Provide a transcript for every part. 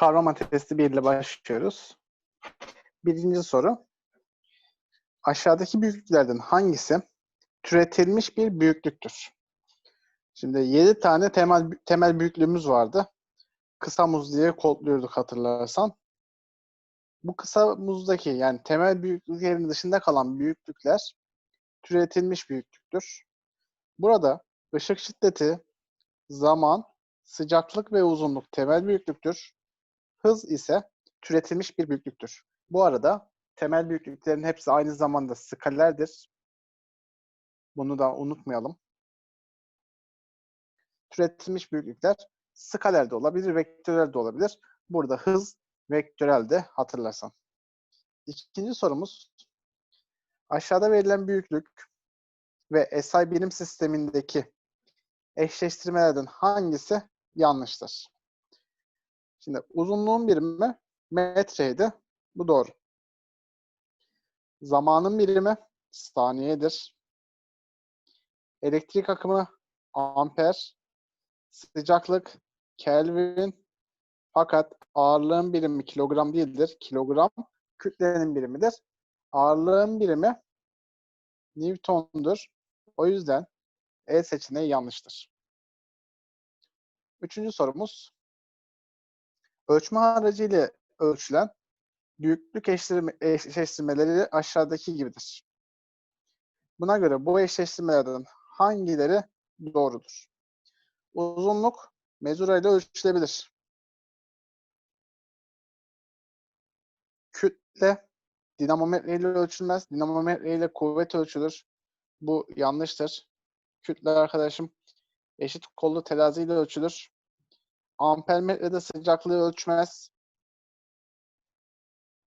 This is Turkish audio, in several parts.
Kavrama testi 1 ile başlıyoruz. Birinci soru. Aşağıdaki büyüklüklerden hangisi türetilmiş bir büyüklüktür? Şimdi 7 tane temel temel büyüklüğümüz vardı. Kısa muz diye kodluyorduk hatırlarsan. Bu kısa muzdaki yani temel büyüklüklerin dışında kalan büyüklükler türetilmiş büyüklüktür. Burada ışık şiddeti, zaman, sıcaklık ve uzunluk temel büyüklüktür. Hız ise türetilmiş bir büyüklüktür. Bu arada temel büyüklüklerin hepsi aynı zamanda skalerdir. Bunu da unutmayalım. Türetilmiş büyüklükler skaler de olabilir, vektörel de olabilir. Burada hız vektörel de hatırlarsan. İkinci sorumuz. Aşağıda verilen büyüklük ve SI birim sistemindeki eşleştirmelerden hangisi yanlıştır? Şimdi uzunluğun birimi metreydi. Bu doğru. Zamanın birimi saniyedir. Elektrik akımı amper. Sıcaklık Kelvin. Fakat ağırlığın birimi kilogram değildir. Kilogram kütlenin birimidir. Ağırlığın birimi Newton'dur. O yüzden E seçeneği yanlıştır. Üçüncü sorumuz. Ölçme aracıyla ölçülen büyüklük eşleştirmeleri aşağıdaki gibidir. Buna göre bu eşleştirmelerden hangileri doğrudur? Uzunluk mezura ile ölçülebilir. Kütle dinamometre ile ölçülmez. Dinamometre ile kuvvet ölçülür. Bu yanlıştır. Kütle arkadaşım eşit kollu terazi ile ölçülür. Ampermetrede sıcaklığı ölçmez.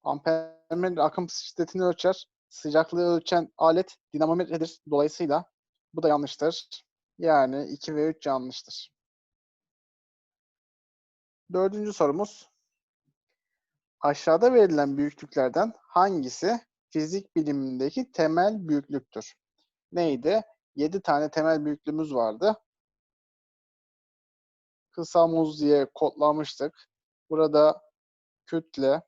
Ampermetre akım şiddetini ölçer. Sıcaklığı ölçen alet dinamometredir. Dolayısıyla bu da yanlıştır. Yani 2 ve 3 yanlıştır. Dördüncü sorumuz. Aşağıda verilen büyüklüklerden hangisi fizik bilimindeki temel büyüklüktür? Neydi? 7 tane temel büyüklüğümüz vardı. Kısa muz diye kodlamıştık. Burada kütle,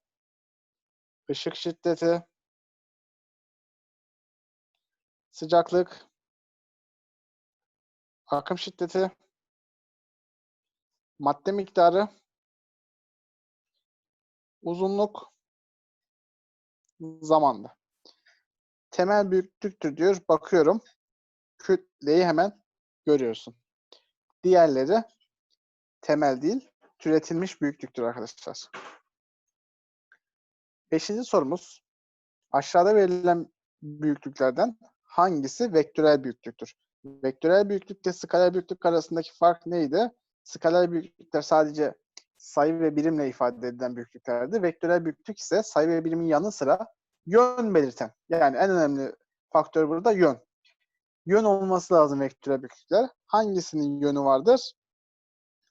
ışık şiddeti, sıcaklık, akım şiddeti, madde miktarı, uzunluk, zamanda. Temel büyüklüktür diyor. Bakıyorum. Kütleyi hemen görüyorsun. Diğerleri temel değil, türetilmiş büyüklüktür arkadaşlar. Beşinci sorumuz. Aşağıda verilen büyüklüklerden hangisi vektörel büyüklüktür? Vektörel büyüklükle skaler büyüklük arasındaki fark neydi? Skaler büyüklükler sadece sayı ve birimle ifade edilen büyüklüklerdi. Vektörel büyüklük ise sayı ve birimin yanı sıra yön belirten. Yani en önemli faktör burada yön. Yön olması lazım vektörel büyüklükler. Hangisinin yönü vardır?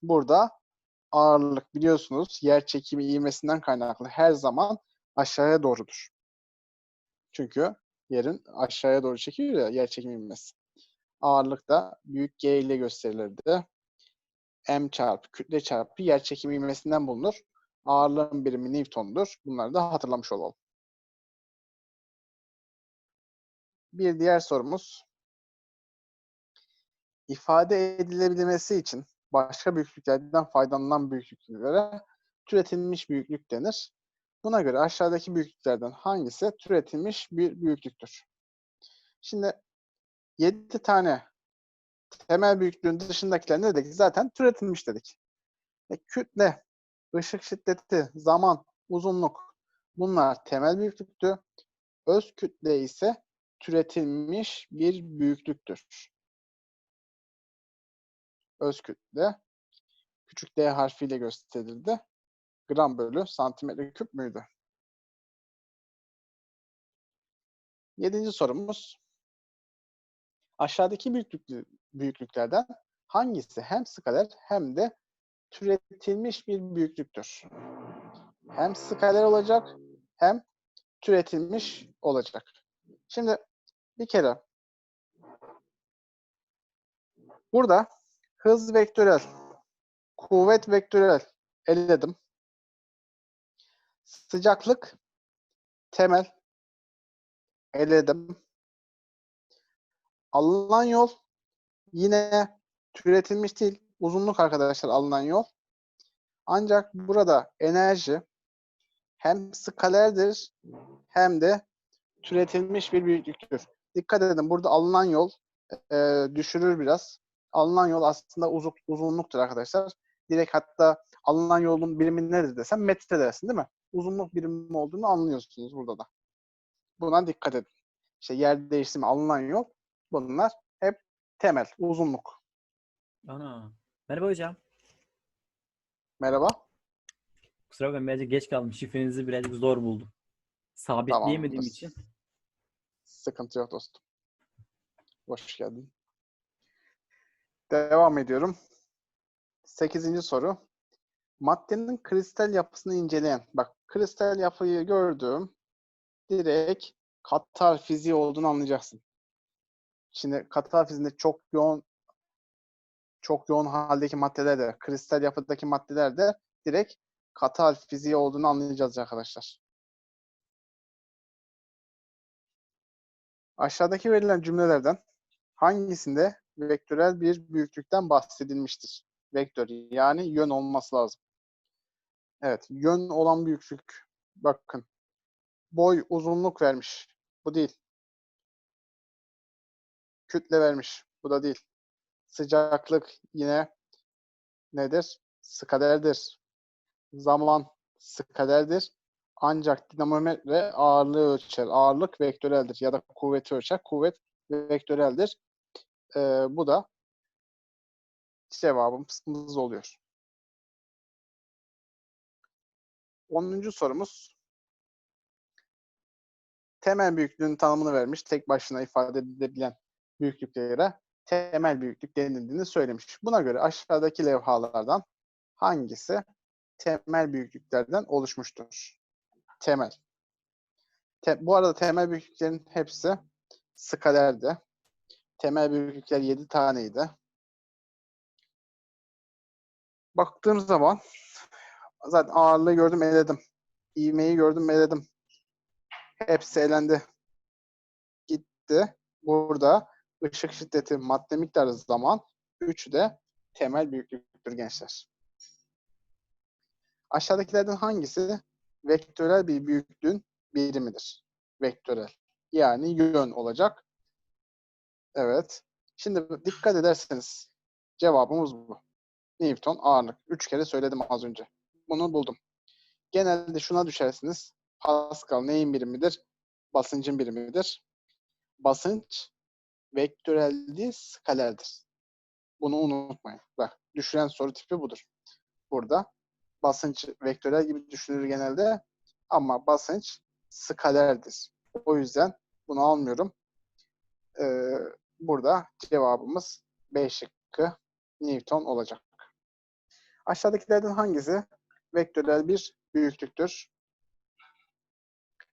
Burada ağırlık biliyorsunuz yer çekimi ivmesinden kaynaklı her zaman aşağıya doğrudur. Çünkü yerin aşağıya doğru çekiyor ya yer çekimi ivmesi. Ağırlık da büyük G ile gösterilirdi. M çarpı kütle çarpı yer çekimi ivmesinden bulunur. Ağırlığın birimi Newton'dur. Bunları da hatırlamış olalım. Bir diğer sorumuz. İfade edilebilmesi için başka büyüklüklerden faydalanılan büyüklüklere türetilmiş büyüklük denir. Buna göre aşağıdaki büyüklüklerden hangisi türetilmiş bir büyüklüktür? Şimdi 7 tane temel büyüklüğün dışındakiler ne dedik? Zaten türetilmiş dedik. E, kütle, ışık şiddeti, zaman, uzunluk bunlar temel büyüklüktü. Öz kütle ise türetilmiş bir büyüklüktür öz kütle küçük d harfiyle gösterildi. Gram bölü santimetre küp müydü? Yedinci sorumuz. Aşağıdaki büyüklük, büyüklüklerden hangisi hem skaler hem de türetilmiş bir büyüklüktür? Hem skaler olacak hem türetilmiş olacak. Şimdi bir kere burada Hız vektörel. Kuvvet vektörel. Eledim. Sıcaklık temel eledim. Alınan yol yine türetilmiş değil. Uzunluk arkadaşlar alınan yol. Ancak burada enerji hem skalerdir hem de türetilmiş bir büyüklüktür. Dikkat edin burada alınan yol e, düşürür biraz. Alınan yol aslında uzun, uzunluktur arkadaşlar. Direkt hatta alınan yolun birimi nedir desem metre dersin değil mi? Uzunluk birimi olduğunu anlıyorsunuz burada da. Buna dikkat edin. İşte yer değiştirme alınan yol bunlar hep temel, uzunluk. Ana. Merhaba hocam. Merhaba. Kusura bakmayın birazcık geç kaldım. Şifrenizi birazcık zor buldum. Sabitleyemediğim Tamamdır. için. Sıkıntı yok dostum. Hoş geldin. Devam ediyorum. Sekizinci soru. Maddenin kristal yapısını inceleyen. Bak kristal yapıyı gördüm. Direkt katar fiziği olduğunu anlayacaksın. Şimdi katar fiziğinde çok yoğun çok yoğun haldeki maddeler de, kristal yapıdaki maddeler de direkt katar fiziği olduğunu anlayacağız arkadaşlar. Aşağıdaki verilen cümlelerden hangisinde vektörel bir büyüklükten bahsedilmiştir? Vektör yani yön olması lazım. Evet, yön olan büyüklük. Bakın. Boy, uzunluk vermiş. Bu değil. Kütle vermiş. Bu da değil. Sıcaklık yine nedir? Skalerdir. Zaman skalerdir. Ancak dinamometre ağırlığı ölçer. Ağırlık vektöreldir. Ya da kuvveti ölçer. Kuvvet vektöreldir. Ee, bu da cevabımız oluyor. 10. sorumuz. Temel büyüklüğün tanımını vermiş. Tek başına ifade edilebilen büyüklüklere temel büyüklük denildiğini söylemiş. Buna göre aşağıdaki levhalardan hangisi temel büyüklüklerden oluşmuştur? Temel. Te- bu arada temel büyüklüklerin hepsi skalerdi. Temel büyüklükler 7 taneydi. Baktığım zaman zaten ağırlığı gördüm eledim. İvmeyi gördüm eledim. Hepsi elendi. Gitti. Burada ışık şiddeti, madde miktarı, zaman. Üçü de temel büyüklüktür gençler. Aşağıdakilerden hangisi vektörel bir büyüklüğün birimidir? Vektörel. Yani yön olacak. Evet. Şimdi dikkat ederseniz cevabımız bu. Newton ağırlık. Üç kere söyledim az önce. Bunu buldum. Genelde şuna düşersiniz. Pascal neyin birimidir? Basıncın birimidir. Basınç vektörel değil, skalerdir. Bunu unutmayın. Bak, düşüren soru tipi budur. Burada basınç vektörel gibi düşünülür genelde ama basınç skalerdir. O yüzden bunu almıyorum. Ee, burada cevabımız B şıkkı Newton olacak. Aşağıdakilerden hangisi vektörel bir büyüklüktür?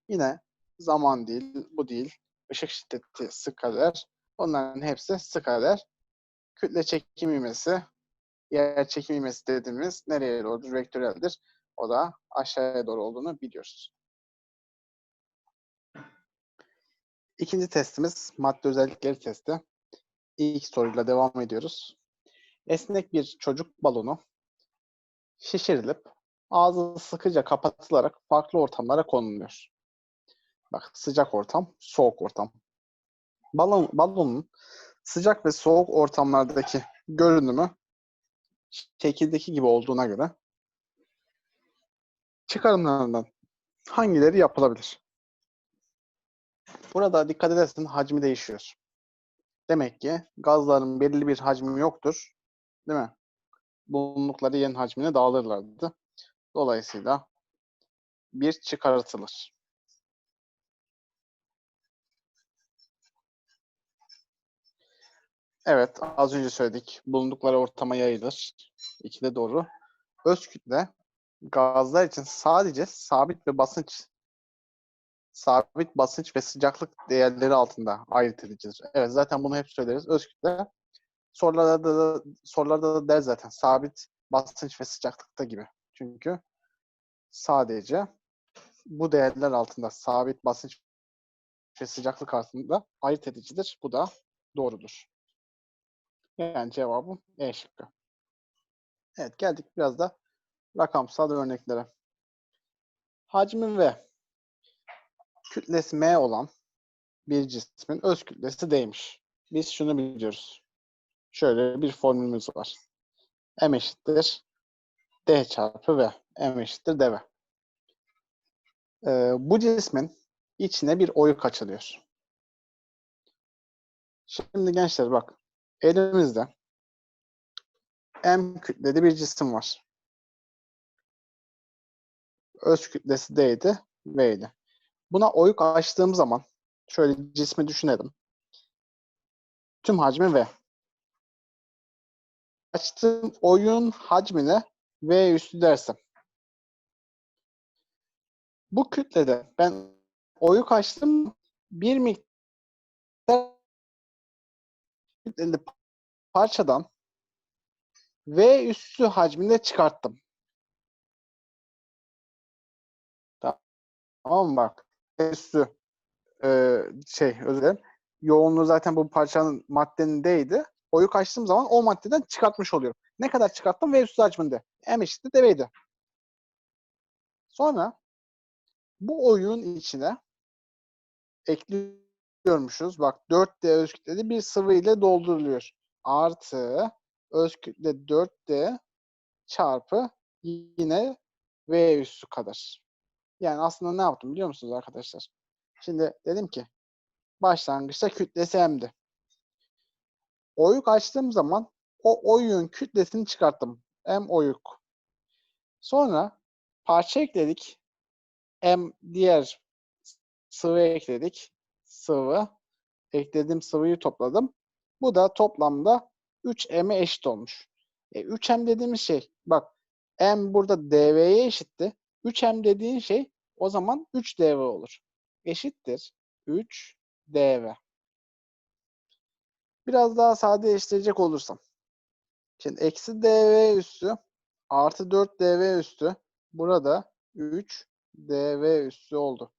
Yine zaman değil, bu değil. Işık şiddeti skaler. Onların hepsi skaler. Kütle çekim ivmesi, yer çekim ivmesi dediğimiz nereye doğrudur? Vektöreldir. O da aşağıya doğru olduğunu biliyoruz. İkinci testimiz madde özellikleri testi. İlk soruyla devam ediyoruz. Esnek bir çocuk balonu şişirilip ağzı sıkıca kapatılarak farklı ortamlara konuluyor. Bak sıcak ortam, soğuk ortam. Balon, balonun sıcak ve soğuk ortamlardaki görünümü şekildeki gibi olduğuna göre çıkarımlarından hangileri yapılabilir? Burada dikkat edersen hacmi değişiyor. Demek ki gazların belirli bir hacmi yoktur. Değil mi? Bulundukları yerin hacmine dağılırlardı. Dolayısıyla bir çıkartılır. Evet, az önce söyledik. Bulundukları ortama yayılır. İki de doğru. Öz kütle gazlar için sadece sabit bir basınç sabit basınç ve sıcaklık değerleri altında ayırt edicidir. Evet zaten bunu hep söyleriz. Öz kütle sorularda da, sorularda da der zaten sabit basınç ve sıcaklıkta gibi. Çünkü sadece bu değerler altında sabit basınç ve sıcaklık altında ayırt edicidir. Bu da doğrudur. Yani cevabım E şıkkı. Evet geldik biraz da rakamsal örneklere. Hacmi ve kütlesi M olan bir cismin öz kütlesi D'ymiş. Biz şunu biliyoruz. Şöyle bir formülümüz var. M eşittir D çarpı V. M eşittir dV. Ee, bu cismin içine bir oyuk açılıyor. Şimdi gençler bak. Elimizde M kütleli bir cisim var. Öz kütlesi D'ydi, V'ydi. Buna oyuk açtığım zaman şöyle cismi düşünelim. Tüm hacmi V. Açtığım oyun hacmine V üstü dersem. Bu kütlede ben oyuk açtım bir miktar kütleli parçadan V üstü hacminde çıkarttım. Tamam bak? Üstü e, şey özür dilerim. Yoğunluğu zaten bu parçanın maddenin D'ydi. Oyuk açtığım zaman o maddeden çıkartmış oluyorum. Ne kadar çıkarttım? V üstü hacminde. M eşittir D'ydi. Sonra bu oyunun içine ekliyormuşuz. Bak 4D öz kütleli bir sıvı ile dolduruluyor. Artı öz kütle 4D çarpı yine V üssü kadar. Yani aslında ne yaptım biliyor musunuz arkadaşlar? Şimdi dedim ki başlangıçta kütlesi M'di. Oyuk açtığım zaman o oyun kütlesini çıkarttım. M oyuk. Sonra parça ekledik. M diğer sıvı ekledik. Sıvı. Eklediğim sıvıyı topladım. Bu da toplamda 3M'e eşit olmuş. E, 3M dediğimiz şey bak M burada dV'ye eşitti. 3M dediğin şey o zaman 3 dV olur. Eşittir 3 dV. Biraz daha sadeleştirecek olursam. Şimdi eksi dV üstü artı 4 dV üstü burada 3 dV üstü oldu.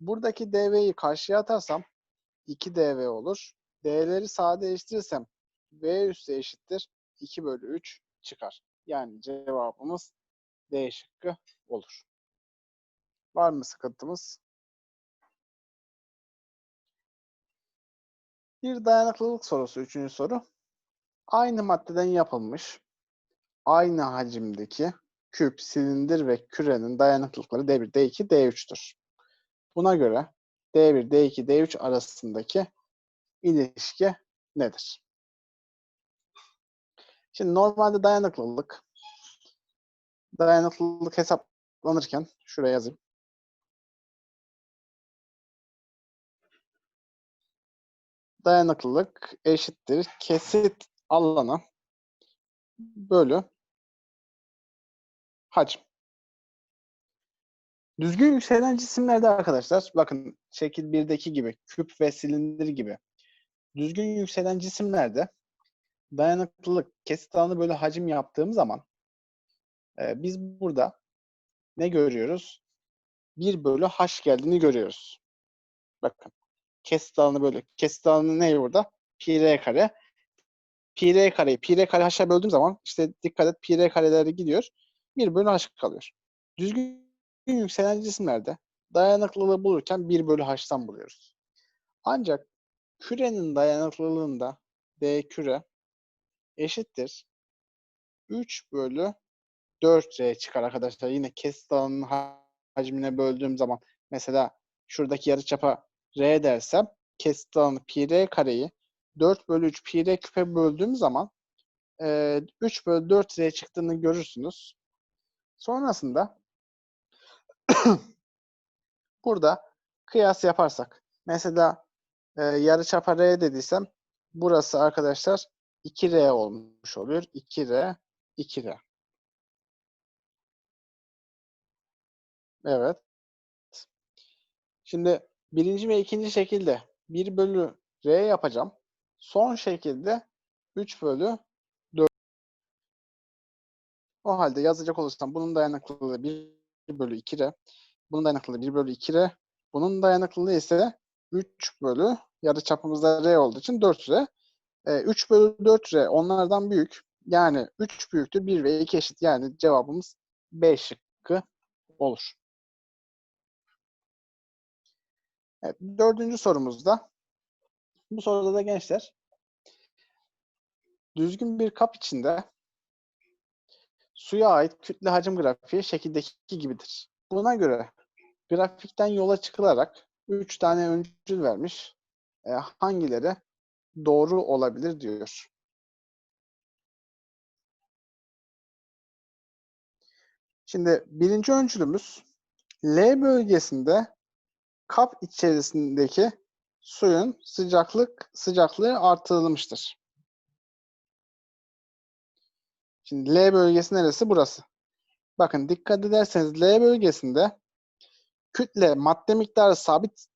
Buradaki dV'yi karşıya atarsam 2 dV olur. D'leri sadeleştirirsem V üstü eşittir 2 bölü 3 çıkar. Yani cevabımız D şıkkı olur. Var mı sıkıntımız? Bir dayanıklılık sorusu. Üçüncü soru. Aynı maddeden yapılmış, aynı hacimdeki küp, silindir ve kürenin dayanıklılıkları D1, D2, D3'tür. Buna göre D1, D2, D3 arasındaki ilişki nedir? Şimdi normalde dayanıklılık dayanıklılık hesaplanırken şuraya yazayım. Dayanıklılık eşittir kesit alanı bölü hacim. Düzgün yükselen cisimlerde arkadaşlar bakın şekil 1'deki gibi küp ve silindir gibi düzgün yükselen cisimlerde dayanıklılık kesit alanı bölü hacim yaptığım zaman e, biz burada ne görüyoruz? 1 bölü h geldiğini görüyoruz. Bakın kesit alanı bölü. Kesit alanı ne burada? Pi r kare. Pi r kareyi pi r kare h'a böldüğüm zaman işte dikkat et pi r kareleri gidiyor. 1 bölü h kalıyor. Düzgün yükselen cisimlerde dayanıklılığı bulurken 1 bölü h'tan buluyoruz. Ancak kürenin dayanıklılığında d küre eşittir 3 bölü 4R çıkar arkadaşlar. Yine kesit alanının hacmine böldüğüm zaman mesela şuradaki yarıçapa R dersem kesit alanı pi R kareyi 4 bölü 3 pi R küpe böldüğüm zaman e, 3 bölü 4 R çıktığını görürsünüz. Sonrasında burada kıyas yaparsak mesela e, yarıçapa R dediysem burası arkadaşlar 2R olmuş oluyor. 2R, 2R. Evet. Şimdi birinci ve ikinci şekilde 1 bölü R yapacağım. Son şekilde 3 bölü 4. O halde yazacak olursam bunun dayanıklılığı 1 bölü 2 R. Bunun dayanıklılığı 1 bölü 2R. Bunun dayanıklılığı ise 3 bölü yarıçapımızda R olduğu için 4R. E, 3 bölü 4R onlardan büyük. Yani 3 büyüktür 1 ve 2 eşit. Yani cevabımız B şıkkı olur. Evet, dördüncü sorumuzda. Bu soruda da gençler düzgün bir kap içinde suya ait kütle hacim grafiği şekildeki gibidir. Buna göre grafikten yola çıkılarak 3 tane öncül vermiş. E, hangileri doğru olabilir diyor. Şimdi birinci öncülümüz L bölgesinde kap içerisindeki suyun sıcaklık sıcaklığı artırılmıştır. Şimdi L bölgesi neresi? Burası. Bakın dikkat ederseniz L bölgesinde kütle madde miktarı sabit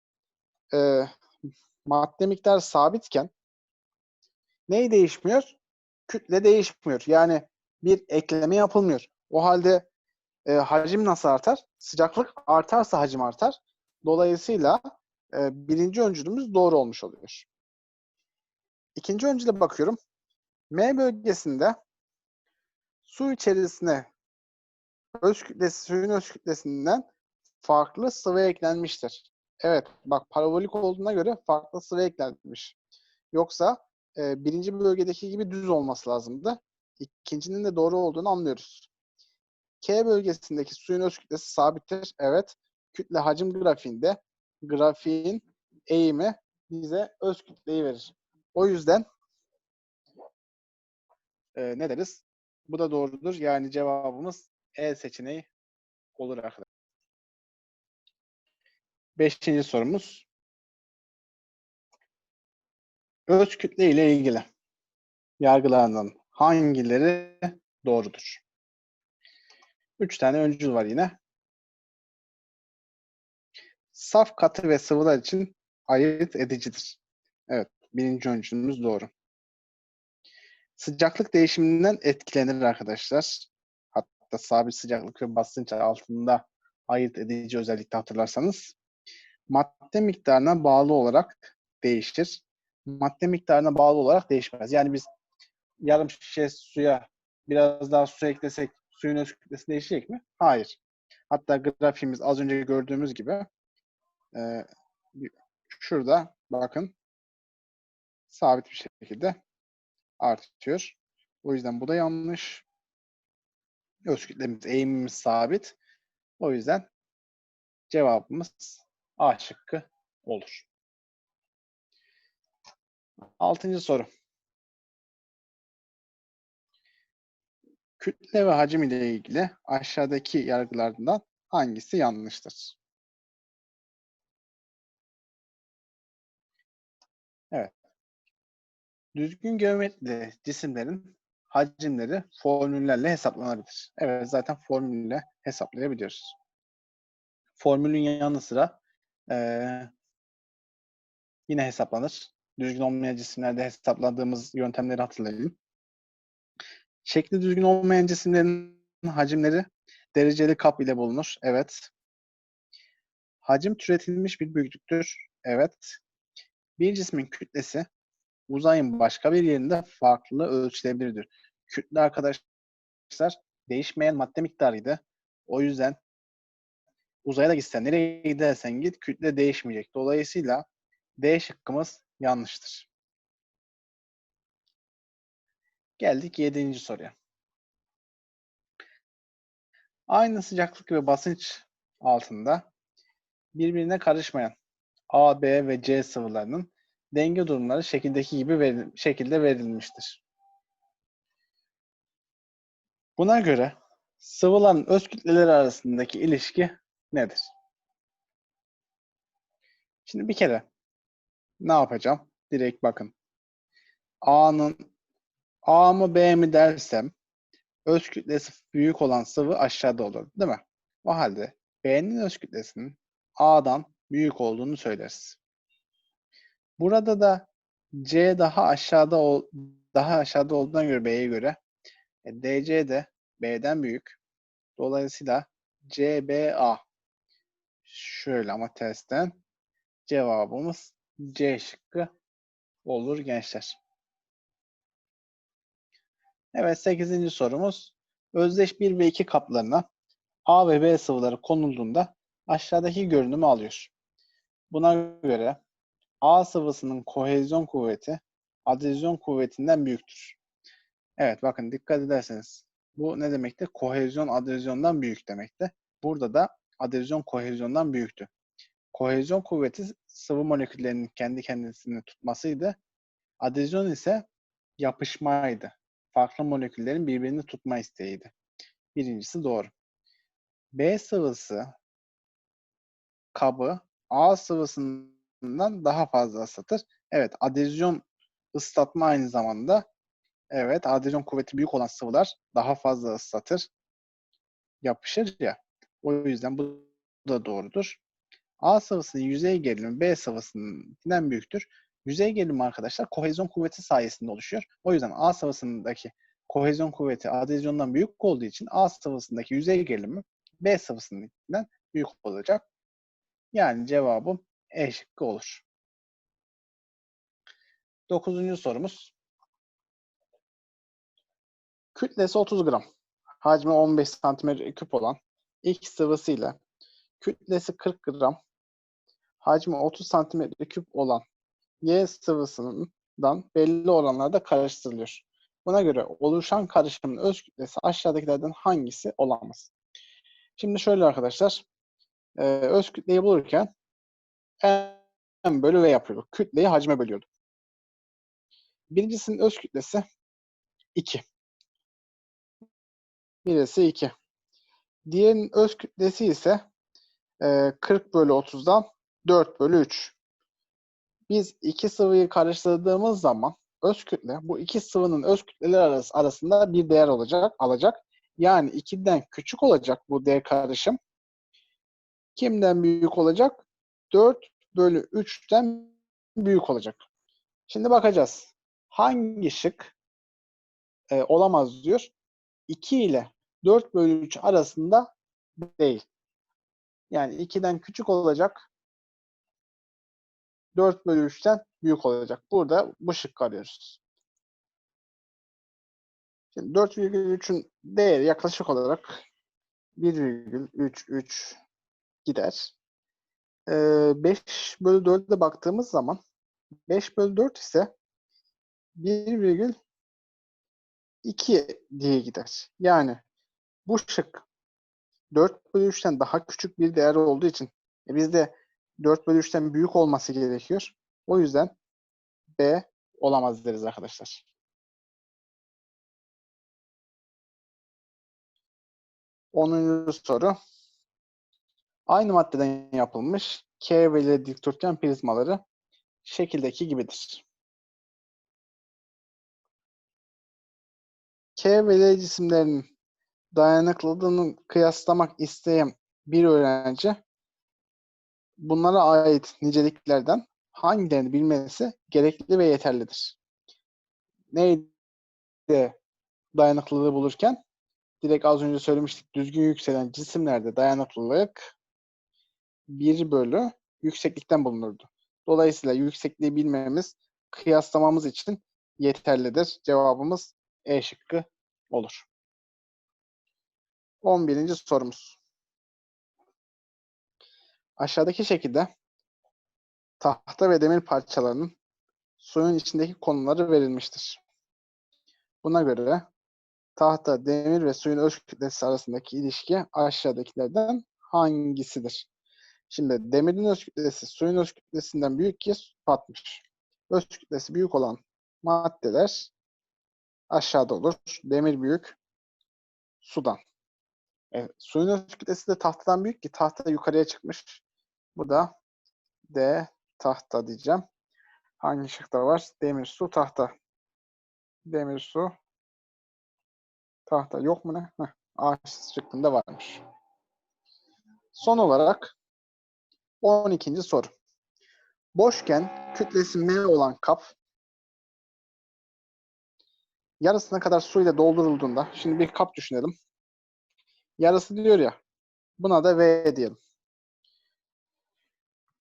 e, madde miktarı sabitken neyi değişmiyor? Kütle değişmiyor. Yani bir ekleme yapılmıyor. O halde e, hacim nasıl artar? Sıcaklık artarsa hacim artar. Dolayısıyla e, birinci öncülümüz doğru olmuş oluyor. İkinci öncüle bakıyorum. M bölgesinde su içerisine öz kütlesi, suyun öz kütlesinden farklı sıvı eklenmiştir. Evet, bak parabolik olduğuna göre farklı sıvı eklenmiş. Yoksa e, birinci bölgedeki gibi düz olması lazımdı. İkincinin de doğru olduğunu anlıyoruz. K bölgesindeki suyun öz kütlesi sabittir. Evet. Kütle hacim grafiğinde grafiğin eğimi bize öz kütleyi verir. O yüzden e, ne deriz? Bu da doğrudur. Yani cevabımız E seçeneği olur arkadaşlar. Beşinci sorumuz. Öz kütle ile ilgili yargılarından hangileri doğrudur? Üç tane öncül var yine. Saf katı ve sıvılar için ayırt edicidir. Evet, birinci öncülümüz doğru. Sıcaklık değişiminden etkilenir arkadaşlar. Hatta sabit sıcaklık ve basınç altında ayırt edici özellikle hatırlarsanız. Madde miktarına bağlı olarak değişir. Madde miktarına bağlı olarak değişmez. Yani biz yarım şişe suya biraz daha su eklesek suyun öz kütlesi değişecek mi? Hayır. Hatta grafiğimiz az önce gördüğümüz gibi e, şurada bakın sabit bir şekilde artıyor. O yüzden bu da yanlış. Öz kütlemiz, eğimimiz sabit. O yüzden cevabımız A şıkkı olur. Altıncı soru. Kütle ve hacim ile ilgili aşağıdaki yargılardan hangisi yanlıştır? Düzgün geometri cisimlerin hacimleri formüllerle hesaplanabilir. Evet zaten formülle hesaplayabiliyoruz. Formülün yanı sıra ee, yine hesaplanır. Düzgün olmayan cisimlerde hesapladığımız yöntemleri hatırlayalım. Şekli düzgün olmayan cisimlerin hacimleri dereceli kap ile bulunur. Evet. Hacim türetilmiş bir büyüklüktür. Evet. Bir cismin kütlesi uzayın başka bir yerinde farklı ölçülebilirdir. Kütle arkadaşlar değişmeyen madde miktarıydı. O yüzden uzaya da gitsen, nereye gidersen git kütle değişmeyecek. Dolayısıyla D şıkkımız yanlıştır. Geldik yedinci soruya. Aynı sıcaklık ve basınç altında birbirine karışmayan A, B ve C sıvılarının denge durumları şekildeki gibi veril şekilde verilmiştir. Buna göre sıvıların öz kütleleri arasındaki ilişki nedir? Şimdi bir kere ne yapacağım? Direkt bakın. A'nın A mı B mi dersem öz kütlesi büyük olan sıvı aşağıda olur. Değil mi? O halde B'nin öz kütlesinin A'dan büyük olduğunu söyleriz. Burada da C daha aşağıda ol, daha aşağıda olduğuna göre B'ye göre e, DC de B'den büyük. Dolayısıyla CBA Şöyle ama tersten cevabımız C şıkkı olur gençler. Evet 8. sorumuz. Özdeş 1 ve 2 kaplarına A ve B sıvıları konulduğunda aşağıdaki görünümü alıyor. Buna göre A sıvısının kohezyon kuvveti adezyon kuvvetinden büyüktür. Evet bakın dikkat ederseniz bu ne demekti? Kohezyon adezyondan büyük demekti. Burada da adezyon kohezyondan büyüktü. Kohezyon kuvveti sıvı moleküllerinin kendi kendisini tutmasıydı. Adezyon ise yapışmaydı. Farklı moleküllerin birbirini tutma isteğiydi. Birincisi doğru. B sıvısı kabı A sıvısından daha fazla ısıtır. Evet, adezyon ıslatma aynı zamanda. Evet, adezyon kuvveti büyük olan sıvılar daha fazla ıslatır. Yapışır ya. O yüzden bu da doğrudur. A sıvısının yüzey gerilimi B sıvısından büyüktür. Yüzey gerilimi arkadaşlar kohezyon kuvveti sayesinde oluşuyor. O yüzden A sıvısındaki kohezyon kuvveti adezyondan büyük olduğu için A sıvısındaki yüzey gerilimi B sıvısından büyük olacak. Yani cevabım E şıkkı olur. Dokuzuncu sorumuz. Kütlesi 30 gram, hacmi 15 santimetre küp olan X sıvısıyla kütlesi 40 gram, hacmi 30 santimetre küp olan Y sıvısından belli oranlarda karıştırılıyor. Buna göre oluşan karışımın öz kütlesi aşağıdakilerden hangisi olamaz? Şimdi şöyle arkadaşlar, öz kütleyi bulurken M bölü V yapıyorduk. Kütleyi hacme bölüyorduk. Birincisinin öz kütlesi 2. Birisi 2. Diğerinin öz kütlesi ise e, 40 bölü 30'dan 4 bölü 3. Biz iki sıvıyı karıştırdığımız zaman öz kütle bu iki sıvının öz kütleleri arası, arasında bir değer olacak, alacak. Yani 2'den küçük olacak bu değer karışım. Kimden büyük olacak? 4 bölü 3'ten büyük olacak. Şimdi bakacağız. Hangi şık e, olamaz diyor. 2 ile 4 bölü 3 arasında değil. Yani 2'den küçük olacak. 4 bölü 3'ten büyük olacak. Burada bu şık arıyoruz. Şimdi 4,3'ün değeri yaklaşık olarak 1,33 gider. Ee, 5 bölü 4'e baktığımız zaman 5 bölü 4 ise 1,2 diye gider. Yani bu şık 4 bölü 3'ten daha küçük bir değer olduğu için e bizde 4 bölü 3'ten büyük olması gerekiyor. O yüzden B olamaz deriz arkadaşlar. Onuncu soru. Aynı maddeden yapılmış K ve L dikdörtgen prizmaları şekildeki gibidir. K ve L cisimlerinin dayanıklılığını kıyaslamak isteyen bir öğrenci bunlara ait niceliklerden hangilerini bilmesi gerekli ve yeterlidir. Neydi dayanıklılığı bulurken? Direkt az önce söylemiştik. Düzgün yükselen cisimlerde dayanıklılık 1 bölü yükseklikten bulunurdu. Dolayısıyla yüksekliği bilmemiz kıyaslamamız için yeterlidir. Cevabımız E şıkkı olur. 11. sorumuz. Aşağıdaki şekilde tahta ve demir parçalarının suyun içindeki konumları verilmiştir. Buna göre tahta, demir ve suyun öz kütlesi arasındaki ilişki aşağıdakilerden hangisidir? Şimdi demirin öz kütlesi suyun öz kütlesinden büyük ki batmış. Öz kütlesi büyük olan maddeler aşağıda olur. Demir büyük, sudan. E, suyun öz kütlesi de tahtadan büyük ki tahta yukarıya çıkmış. Bu da D tahta diyeceğim. Hangi şıkta var? Demir, su, tahta. Demir, su, tahta. Yok mu ne? Heh, A şıkkında varmış. Son olarak 12. soru. Boşken kütlesi M olan kap yarısına kadar suyla doldurulduğunda, şimdi bir kap düşünelim. Yarısı diyor ya, buna da V diyelim.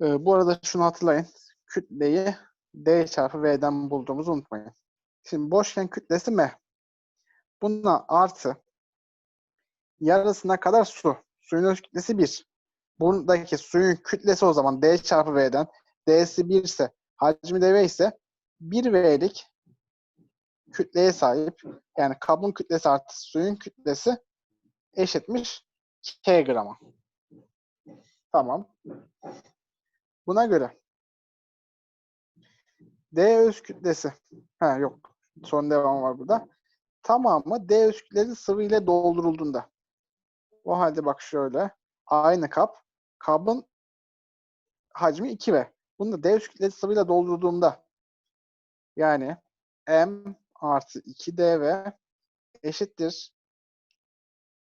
Ee, bu arada şunu hatırlayın. Kütleyi D çarpı V'den bulduğumuzu unutmayın. Şimdi boşgen kütlesi M. Buna artı yarısına kadar su. Suyun öz kütlesi 1. Buradaki suyun kütlesi o zaman D çarpı V'den. D'si 1 ise hacmi de V ise 1 V'lik kütleye sahip. Yani kabın kütlesi artı suyun kütlesi eşitmiş K grama. Tamam. Buna göre D öz kütlesi. Ha yok. Son devam var burada. Tamamı D öz kütlesi sıvı ile doldurulduğunda. O halde bak şöyle. Aynı kap. Kabın hacmi 2V. Bunu da D öz kütlesi sıvıyla doldurduğumda yani M artı 2DV eşittir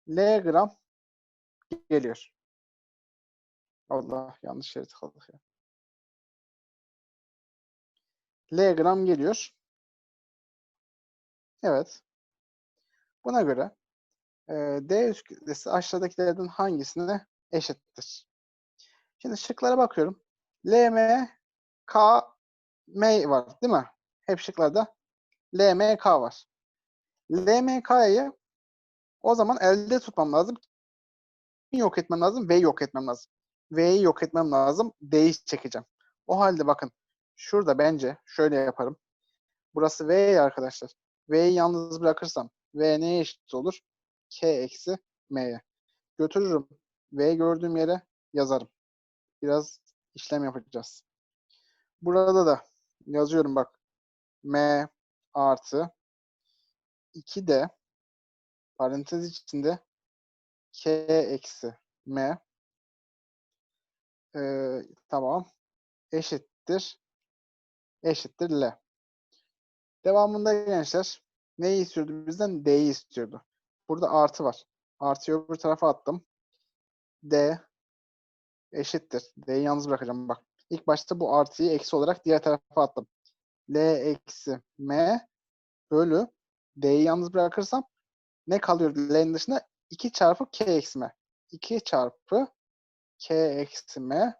L gram geliyor. Allah yanlış yere tıkladık ya. L gram geliyor. Evet. Buna göre e, D üst kütlesi aşağıdakilerden hangisine eşittir? Şimdi şıklara bakıyorum. L, M, K, M var değil mi? Hep şıklarda L, M, K var. L, M, K'yı o zaman elde tutmam lazım. Yok etmem lazım. V'yi yok etmem lazım. V'yi yok etmem lazım. D'yi çekeceğim. O halde bakın şurada bence şöyle yaparım. Burası V arkadaşlar. V'yi yalnız bırakırsam V neye eşit olur? K eksi M'ye. Götürürüm. V gördüğüm yere yazarım. Biraz işlem yapacağız. Burada da yazıyorum bak. M artı 2D parantez içinde K eksi M ee, tamam eşittir eşittir L. Devamında gençler neyi istiyordu bizden? D'yi istiyordu. Burada artı var. Artıyı öbür tarafa attım. D eşittir. D'yi yalnız bırakacağım. Bak. İlk başta bu artıyı eksi olarak diğer tarafa attım. L eksi M bölü D'yi yalnız bırakırsam ne kalıyor L'nin dışında? 2 çarpı K eksi M. 2 çarpı K eksi M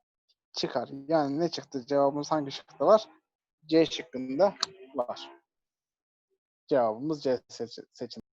çıkar. Yani ne çıktı? Cevabımız hangi şıkkında var? C şıkkında var. Cevabımız C seçeneği.